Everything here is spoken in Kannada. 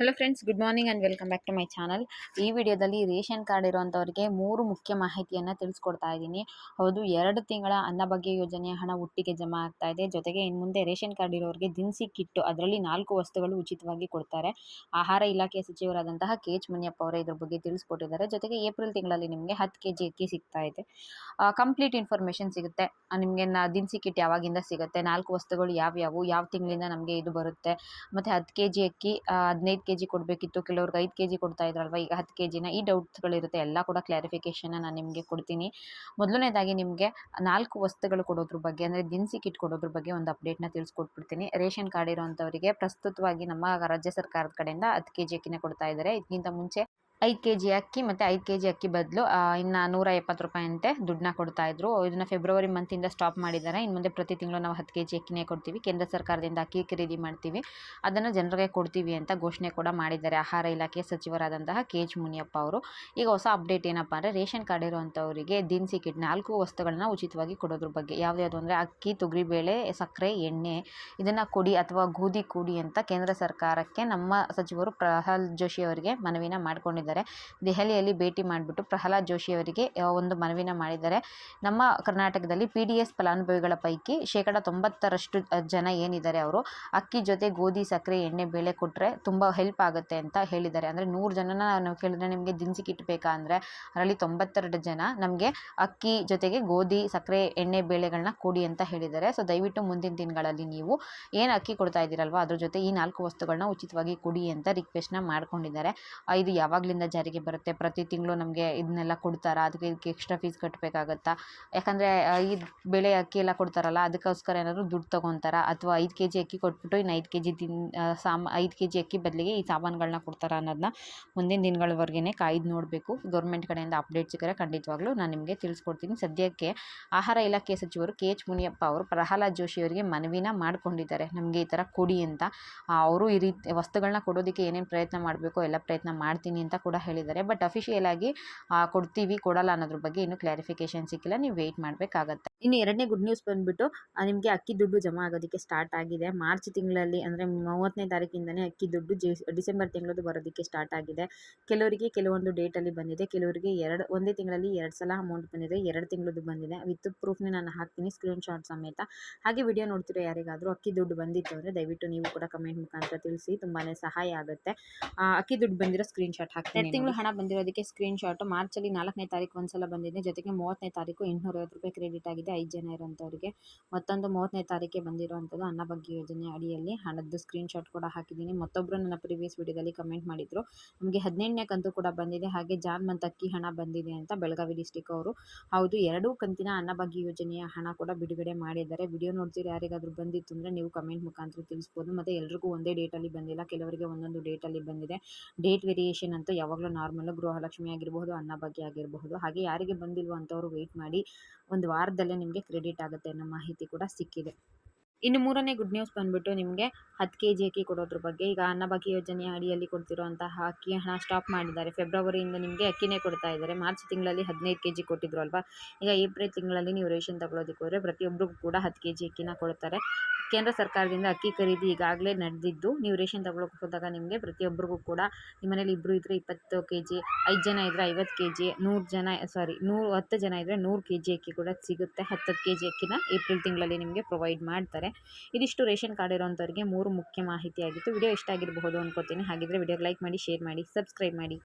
Hello friends good morning and welcome back to my channel ಈ ವಿಡಿಯೋದಲ್ಲಿ ರೇಷನ್ ಕಾರ್ಡ್ ಇರುವಂಥವ್ರಿಗೆ ಮೂರು ಮುಖ್ಯ ಮಾಹಿತಿಯನ್ನು ತಿಳಿಸ್ಕೊಡ್ತಾ ಇದ್ದೀನಿ. ಹೌದು, ಎರಡು ತಿಂಗಳ ಅನ್ನಭಾಗ್ಯ ಯೋಜನೆಯ ಹಣ ಒಟ್ಟಿಗೆ ಜಮಾ ಆಗ್ತಾ ಇದೆ. ಜೊತೆಗೆ ಇನ್ನು ಮುಂದೆ ರೇಷನ್ ಕಾರ್ಡ್ ಇರೋರಿಗೆ ದಿನಸಿ ಕಿಟ್ಟು, ಅದರಲ್ಲಿ ನಾಲ್ಕು ವಸ್ತುಗಳು ಉಚಿತವಾಗಿ ಕೊಡ್ತಾರೆ. ಆಹಾರ ಇಲಾಖೆಯ ಸಚಿವರಾದಂತಹ ಕೆ. ಎಚ್. ಮುನಿಯಪ್ಪ ಅವರೇ ಇದ್ರ ಬಗ್ಗೆ ತಿಳಿಸ್ಕೊಟ್ಟಿದ್ದಾರೆ. ಜೊತೆಗೆ ಏಪ್ರಿಲ್ ತಿಂಗಳಲ್ಲಿ ನಿಮಗೆ ಹತ್ತು ಕೆ ಜಿ ಅಕ್ಕಿ ಸಿಗ್ತಾ ಇದೆ. ಕಂಪ್ಲೀಟ್ ಇನ್ಫಾರ್ಮೇಷನ್ ಸಿಗುತ್ತೆ. ನಿಮಗೆ ನಾ, ದಿನಸಿ ಕಿಟ್ ಯಾವಾಗಿಂದ ಸಿಗುತ್ತೆ, ನಾಲ್ಕು ವಸ್ತುಗಳು ಯಾವ್ಯಾವು, ಯಾವ ತಿಂಗಳಿಂದ ನಮಗೆ ಇದು ಬರುತ್ತೆ. ಮತ್ತು ಹತ್ತು ಕೆ ಜಿ ಅಕ್ಕಿ ಹದಿನೈದು ಕೆ ಜಿ ಕೊಡಬೇಕಿತ್ತು, ಕೆಲವ್ರಿಗೆ ಐದು ಕೆ ಜಿ ಕೊಡ್ತಾ ಇದ್ರಲ್ವ, ಈಗ ಹತ್ತು ಕೆ ಜಿನ ಈ ಡೌಟ್ಸ್ಗಳಿರುತ್ತೆ, ಎಲ್ಲ ಕೂಡ ಕ್ಲಾರಿಫಿಕೇಷನ್ನ ನಾನು ನಿಮಗೆ ಕೊಡ್ತೀನಿ. ಮೊದಲನೇದಾಗಿ ನಿಮಗೆ ನಾಲ್ಕು ವಸ್ತುಗಳು ಕೊಡೋದ್ರ ಬಗ್ಗೆ, ಅಂದರೆ ದಿನಸಿ ಕಿಟ್ ಕೊಡೋದ್ರ ಬಗ್ಗೆ ಒಂದು ಅಪ್ಡೇಟ್ನ ತಿಳಿಸ್ಕೊಟ್ಬಿಡ್ತೀನಿ. ರೇಷನ್ ಕಾರ್ಡ್ ಇರೋವಂಥವರಿಗೆ ಪ್ರಸ್ತುತವಾಗಿ ನಮ್ಮ ರಾಜ್ಯ ಸರ್ಕಾರದ ಕಡೆಯಿಂದ ಹತ್ತು ಕೆ ಜಿ ಅಕ್ಕಿನ ಕೊಡ್ತಾ ಇದ್ದಾರೆ. ಇದಕ್ಕಿಂತ ಮುಂಚೆ ಐದು ಕೆ ಜಿ ಅಕ್ಕಿ ಮತ್ತು ಐದು ಕೆ ಜಿ ಅಕ್ಕಿ ಬದಲು ಇನ್ನು ನೂರ ಎಪ್ಪತ್ತು ರೂಪಾಯಿ ಅಂತೆ ದುಡ್ಡನ್ನ ಕೊಡ್ತಾಯಿದ್ರು ಇದನ್ನು ಫೆಬ್ರವರಿ ಮಂತಿಂದ ಸ್ಟಾಪ್ ಮಾಡಿದ್ದಾರೆ ಇನ್ನು ಮುಂದೆ ಪ್ರತಿ ತಿಂಗಳು ನಾವು ಹತ್ತು ಕೆ ಜಿ ಅಕ್ಕಿನೇ ಕೊಡ್ತೀವಿ. ಕೇಂದ್ರ ಸರ್ಕಾರದಿಂದ ಅಕ್ಕಿ ಖರೀದಿ ಮಾಡ್ತೀವಿ. ಅದನ್ನು ಜನರಿಗೆ ಕೊಡ್ತೀವಿ ಅಂತ ಘೋಷಣೆ ಕೂಡ ಮಾಡಿದ್ದಾರೆ ಆಹಾರ ಇಲಾಖೆ ಸಚಿವರಾದಂತಹ ಕೆ ಎಚ್ ಮುನಿಯಪ್ಪ ಅವರು. ಈಗ ಹೊಸ ಅಪ್ಡೇಟ್ ಏನಪ್ಪ ಅಂದರೆ ರೇಷನ್ ಕಾರ್ಡ್ ಇರುವಂಥವರಿಗೆ ದಿನಸಿ ಕಿಟ್, ನಾಲ್ಕು ವಸ್ತುಗಳನ್ನ ಉಚಿತವಾಗಿ ಕೊಡೋದ್ರ ಬಗ್ಗೆ. ಯಾವ್ದು ಅಂದರೆ ಅಕ್ಕಿ ತೊಗರಿಬೇಳೆ ಸಕ್ಕರೆ, ಎಣ್ಣೆ ಇದನ್ನು ಕೊಡಿ ಅಥವಾ ಗೋಧಿ ಕೊಡಿ ಅಂತ ಕೇಂದ್ರ ಸರ್ಕಾರಕ್ಕೆ ನಮ್ಮ ಸಚಿವರು ಪ್ರಹ್ಲಾದ್ ಜೋಶಿ ಅವರಿಗೆ ಮನವಿನ ಮಾಡ್ಕೊಂಡಿದ್ದಾರೆ. ಮಾಡಿದ್ದಾರೆ. ದೆಹಲಿಯಲ್ಲಿ ಭೇಟಿ ಮಾಡಿಬಿಟ್ಟು ಪ್ರಹ್ಲಾದ್ ಜೋಶಿ ಅವರಿಗೆ ಒಂದು ಮನವಿನ ಮಾಡಿದ್ದಾರೆ. ನಮ್ಮ ಕರ್ನಾಟಕದಲ್ಲಿ ಪಿ ಡಿ ಎಸ್ ಫಲಾನುಭವಿಗಳ ಪೈಕಿ ಶೇಕಡ ತೊಂಬತ್ತರಷ್ಟು ಜನ ಏನಿದ್ದಾರೆ ಅವರು, ಅಕ್ಕಿ ಜೊತೆ ಗೋಧಿ, ಸಕ್ಕರೆ, ಎಣ್ಣೆ, ಬೇಳೆ ಕೊಟ್ಟರೆ ತುಂಬ ಹೆಲ್ಪ್ ಆಗುತ್ತೆ ಅಂತ ಹೇಳಿದ್ದಾರೆ. ಅಂದರೆ ನೂರು ಜನನ ನಾವು ಕೇಳಿದ್ರೆ ನಿಮಗೆ ದಿನಸಿ ಕಿಟ್ ಬೇಕಾ ಅಂದರೆ ಅದರಲ್ಲಿ ತೊಂಬತ್ತೆರಡು ಜನ ನಮಗೆ ಅಕ್ಕಿ ಜೊತೆಗೆ ಗೋಧಿ, ಸಕ್ಕರೆ, ಎಣ್ಣೆ ಬೇಳೆಗಳನ್ನ ಕೊಡಿ ಅಂತ ಹೇಳಿದ್ದಾರೆ. ಸೊ, ದಯವಿಟ್ಟು ಮುಂದಿನ ದಿನಗಳಲ್ಲಿ ನೀವು ಏನು ಅಕ್ಕಿ ಕೊಡ್ತಾ ಇದ್ದೀರಲ್ವ, ಅದ್ರ ಜೊತೆ ಈ ನಾಲ್ಕು ವಸ್ತುಗಳನ್ನ ಉಚಿತವಾಗಿ ಕೊಡಿ ಅಂತ ರಿಕ್ವೆಸ್ಟ್ನ ಮಾಡ್ಕೊಂಡಿದ್ದಾರೆ. ಇದು ಯಾವಾಗಲಿಂದ ಜಾರಿಗೆ ಬರುತ್ತೆ. ಪ್ರತಿ ತಿಂಗಳು ನಮಗೆ ಇದನ್ನೆಲ್ಲ ಕೊಡ್ತಾರಾ? ಅದಕ್ಕೆ ಇದಕ್ಕೆ ಎಕ್ಸ್ಟ್ರಾ ಫೀಸ್ ಕಟ್ಟಬೇಕಾಗತ್ತಾ ಯಾಕಂದರೆ ಈ ಬೆಳೆ ಅಕ್ಕಿ ಎಲ್ಲ ಕೊಡ್ತಾರಲ್ಲ, ಅದಕ್ಕೋಸ್ಕರ ಏನಾದರೂ ದುಡ್ಡು ತೊಗೊತಾರಾ? ಅಥವಾ ಐದು ಕೆ ಜಿ ಅಕ್ಕಿ ಕೊಟ್ಬಿಟ್ಟು ಇನ್ನು ಐದು ಕೆ ಜಿ ದಿನ ಸಾಮ, ಐದು ಕೆ ಜಿ ಅಕ್ಕಿ ಬದಲಿಗೆ ಈ ಸಾಮಾನುಗಳನ್ನ ಕೊಡ್ತಾರಾ ಅನ್ನೋದನ್ನ ಮುಂದಿನ ದಿನಗಳವರೆಗೆ ಕಾಯ್ದು ನೋಡಬೇಕು. ಗೌರ್ಮೆಂಟ್ ಕಡೆಯಿಂದ ಅಪ್ಡೇಟ್ ಸಿಕ್ಕರೆ ಖಂಡಿತವಾಗ್ಲೂ ನಾನು ನಿಮಗೆ ತಿಳಿಸ್ಕೊಡ್ತೀನಿ. ಸದ್ಯಕ್ಕೆ ಆಹಾರ ಇಲಾಖೆ ಸಚಿವರು ಕೆ ಎಚ್ ಮುನಿಯಪ್ಪ ಅವರು ಪ್ರಹ್ಲಾದ್ ಜೋಶಿ ಅವರಿಗೆ ಮನವಿನ ಮಾಡಿಕೊಂಡಿದ್ದಾರೆ. ನಮಗೆ ಈ ಥರ ಕೊಡಿ ಅಂತ. ಅವರು ಈ ರೀತಿ ವಸ್ತುಗಳನ್ನ ಕೊಡೋದಕ್ಕೆ ಏನೇನು ಪ್ರಯತ್ನ ಮಾಡಬೇಕು ಎಲ್ಲ ಪ್ರಯತ್ನ ಮಾಡ್ತೀನಿ ಅಂತ ಕೂಡ ಹೇಳಿದ್ದಾರೆ. ಬಟ್ ಅಫಿಷಿಯಲ್ ಆಗಿ ಕೊಡ್ತೀವಿ, ಕೊಡಲ್ಲ ಅನ್ನೋದ್ರ ಬಗ್ಗೆ ಇನ್ನೂ ಕ್ಲಾರಿಫಿಕೇಶನ್ ಸಿಕ್ಕಿಲ್ಲ. ನೀವು ವೆಯ್ಟ್ ಮಾಡಬೇಕಾಗತ್ತೆ. ಇನ್ನು ಎರಡನೇ ಗುಡ್ ನ್ಯೂಸ್ ಬಂದುಬಿಟ್ಟು ನಿಮಗೆ ಅಕ್ಕಿ ದುಡ್ಡು ಜಮಾ ಆಗೋದಕ್ಕೆ ಸ್ಟಾರ್ಟ್ ಆಗಿದೆ. ಮಾರ್ಚ್ ತಿಂಗಳಲ್ಲಿ ಅಂದರೆ ಮೂವತ್ತನೇ ತಾರೀಕಿಂದನೇ ಅಕ್ಕಿ ದುಡ್ಡು ಡಿಸೆಂಬರ್ ತಿಂಗಳದ್ದು ಬರೋದಕ್ಕೆ ಸ್ಟಾರ್ಟ್ ಆಗಿದೆ. ಕೆಲವರಿಗೆ ಕೆಲವೊಂದು ಡೇಟಲ್ಲಿ ಬಂದಿದೆ ಕೆಲವರಿಗೆ ಎರಡು ಒಂದೇ ತಿಂಗಳಲ್ಲಿ ಎರಡು ಸಲ ಅಮೌಂಟ್ ಬಂದಿದೆ ಎರಡು ತಿಂಗಳದ್ದು ಬಂದಿದೆ. ವಿತ್ ಪ್ರೂಫ್ನೇ ನಾನು ಹಾಕ್ತೀನಿ ಸ್ಕ್ರೀನ್ ಶಾಟ್ ಸಮೇತ. ಹಾಗೆ ವಿಡಿಯೋ ನೋಡ್ತಿರೋ ಯಾರಿಗಾದರೂ ಅಕ್ಕಿ ದುಡ್ಡು ಬಂದಿತ್ತು ಅಂದರೆ ದಯವಿಟ್ಟು ನೀವು ಕೂಡ ಕಮೆಂಟ್ ಮುಖಾಂತರ ತಿಳಿಸಿ ತುಂಬಾ ಸಹಾಯ ಆಗುತ್ತೆ. ಅಕ್ಕಿ ದುಡ್ಡು ಬಂದಿರೋ ಸ್ಕ್ರೀನ್ ಶಾಟ್ ಹಾಕ್ತೀನಿ ಎರಡು ತಿಂಗಳು ಹಣ ಬಂದಿರೋದಕ್ಕೆ ಸ್ಕ್ರೀನ್ ಶಾಟ್ ಮಾರ್ಚಲ್ಲಿ ನಾಲ್ಕನೇ ತಾರೀಕು ಒಂದ್ಸಲ ಬಂದಿದೆ ಜೊತೆಗೆ ಮೂವತ್ತನೇ ತಾರೀಕು ಎಂಟುನೂರೈವತ್ತು ರೂಪಾಯಿ ಕ್ರೆಡಿಟ್ ಆಗಿದೆ. ಐದು ಜನ ಇರೋಂಥವ್ರಿಗೆ ಮತ್ತೊಂದು ಮೂವತ್ತನೇ ತಾರೀಕಿಗೆ ಬಂದಿರುವಂಥದ್ದು ಅನ್ನಭಾಗ್ಯ ಯೋಜನೆ ಅಡಿಯಲ್ಲಿ. ಹಣದ್ದು ಸ್ಕ್ರೀನ್ ಶಾಟ್ ಕೂಡ ಹಾಕಿದ್ದೀನಿ. ಮತ್ತೊಬ್ಬರು ನನ್ನ ಪ್ರೀವಿಯಸ್ ವಿಡಿಯೋದಲ್ಲಿ ಕಮೆಂಟ್ ಮಾಡಿದ್ರು. ನಮಗೆ ಹದಿನೆಂಟನೇ ಕಂತು ಕೂಡ ಬಂದಿದೆ. ಹಾಗೆ ಜಾನ್ ಮಂತ್ ಅಕ್ಕಿ ಹಣ ಬಂದಿದೆ ಅಂತ ಬೆಳಗಾವಿ ಡಿಸ್ಟಿಕ್ ಅವರು. ಹೌದು, ಎರಡೂ ಕಂತಿನ ಅನ್ನಭಾಗ್ಯ ಯೋಜನೆಯ ಹಣ ಕೂಡ ಬಿಡುಗಡೆ ಮಾಡಿದ್ದಾರೆ. ವಿಡಿಯೋ ನೋಡ್ತೀರಿ ಯಾರಿಗಾದರೂ ಬಂದಿತ್ತು ಅಂದರೆ ನೀವು ಕಮೆಂಟ್ ಮುಖಾಂತರ ತಿಳಿಸ್ಬೋದು. ಮತ್ತು ಎಲ್ರಿಗೂ ಒಂದೇ ಡೇಟಲ್ಲಿ ಬಂದಿಲ್ಲ. ಕೆಲವರಿಗೆ ಒಂದೊಂದು ಡೇಟಲ್ಲಿ ಬಂದಿದೆ. ಡೇಟ್ ವೇರಿಯೇಷನ್ ಅಂತ ಯಾವಾಗಲೂ ನಾರ್ಮಲ್ ಗೃಹಲಕ್ಷ್ಮಿ ಆಗಿರಬಹುದು ಅನ್ನಭಾಗ್ಯ ಆಗಿರಬಹುದು. ಹಾಗೆ ಯಾರಿಗೆ ಬಂದಿಲ್ವೋ ಅಂಥವ್ರು ವೆಯ್ಟ್ ಮಾಡಿ. ಒಂದು ವಾರದಲ್ಲೇ ನಿಮಗೆ ಕ್ರೆಡಿಟ್ ಆಗುತ್ತೆ ಅನ್ನೋ ಮಾಹಿತಿ ಕೂಡ ಸಿಕ್ಕಿದೆ. ಇನ್ನು ಮೂರನೇ ಗುಡ್ ನ್ಯೂಸ್ ಬಂದುಬಿಟ್ಟು ನಿಮಗೆ ಹತ್ತು ಕೆ ಜಿ ಅಕ್ಕಿ ಕೊಡೋದ್ರ ಬಗ್ಗೆ, ಈಗ ಅನ್ನಭಾಗ್ಯ ಯೋಜನೆಯ ಅಡಿಯಲ್ಲಿ ಕೊಡ್ತಿರುವಂತಹ ಅಕ್ಕಿ ಹಣ ಸ್ಟಾಪ್ ಮಾಡಿದ್ದಾರೆ. ಫೆಬ್ರವರಿಯಿಂದ ನಿಮಗೆ ಅಕ್ಕಿನೇ ಕೊಡ್ತಾ ಇದ್ದಾರೆ. ಮಾರ್ಚ್ ತಿಂಗಳಲ್ಲಿ ಹದಿನೈದು ಕೆ ಜಿ ಕೊಟ್ಟಿದ್ರು ಅಲ್ವಾ? ಈಗ ಏಪ್ರಿಲ್ ತಿಂಗಳಲ್ಲಿ ನೀವು ರೇಷನ್ ತಗೊಳ್ಳೋದಕ್ಕೆ ಹೋದರೆ ಪ್ರತಿಯೊಬ್ಬರಿಗೂ ಕೂಡ ಹತ್ತು ಕೆ ಜಿ ಅಕ್ಕಿನ ಕೊಡ್ತಾರೆ. ಕೇಂದ್ರ ಸರ್ಕಾರದಿಂದ ಅಕ್ಕಿ ಖರೀದಿ ಈಗಾಗಲೇ ನಡೆದಿದ್ದು, ನೀವು ರೇಷನ್ ತಗೊಳ್ಳೋಕೆ ಹೋದಾಗ ನಿಮಗೆ ಪ್ರತಿಯೊಬ್ಬರಿಗೂ ಕೂಡ, ನಿಮ್ಮ ಮನೇಲಿ ಇಬ್ಬರು ಇದ್ದರೆ ಇಪ್ಪತ್ತು ಕೆ ಜಿ ಐದು ಜನ ಇದ್ದರೆ ಐವತ್ತು ಕೆ ಜಿ ನೂರು ಜನ ಸಾರಿ ನೂರು, ಹತ್ತು ಜನ ಇದ್ದರೆ ನೂರು ಕೆ ಜಿ ಅಕ್ಕಿ ಕೂಡ ಸಿಗುತ್ತೆ. ಹತ್ತು ಕೆ ಜಿ ಅಕ್ಕಿನ ಏಪ್ರಿಲ್ ತಿಂಗಳಲ್ಲಿ ನಿಮಗೆ ಪ್ರೊವೈಡ್ ಮಾಡ್ತಾರೆ. ಇದಿಷ್ಟು ರೇಷನ್ ಕಾರ್ಡ್ ಇರೋಂಥವ್ರಿಗೆ ಮೂರು ಮುಖ್ಯ ಮಾಹಿತಿ ಆಗಿತ್ತು ವಿಡಿಯೋ ಇಷ್ಟ ಆಗಿರಬಹುದು ಅನ್ಕೋತೀನಿ. ಹಾಗಿದ್ರೆ ವಿಡಿಯೋಗೆ ಲೈಕ್ ಮಾಡಿ, ಶೇರ್ ಮಾಡಿ, ಸಬ್ಸ್ಕ್ರೈಬ್ ಮಾಡಿ.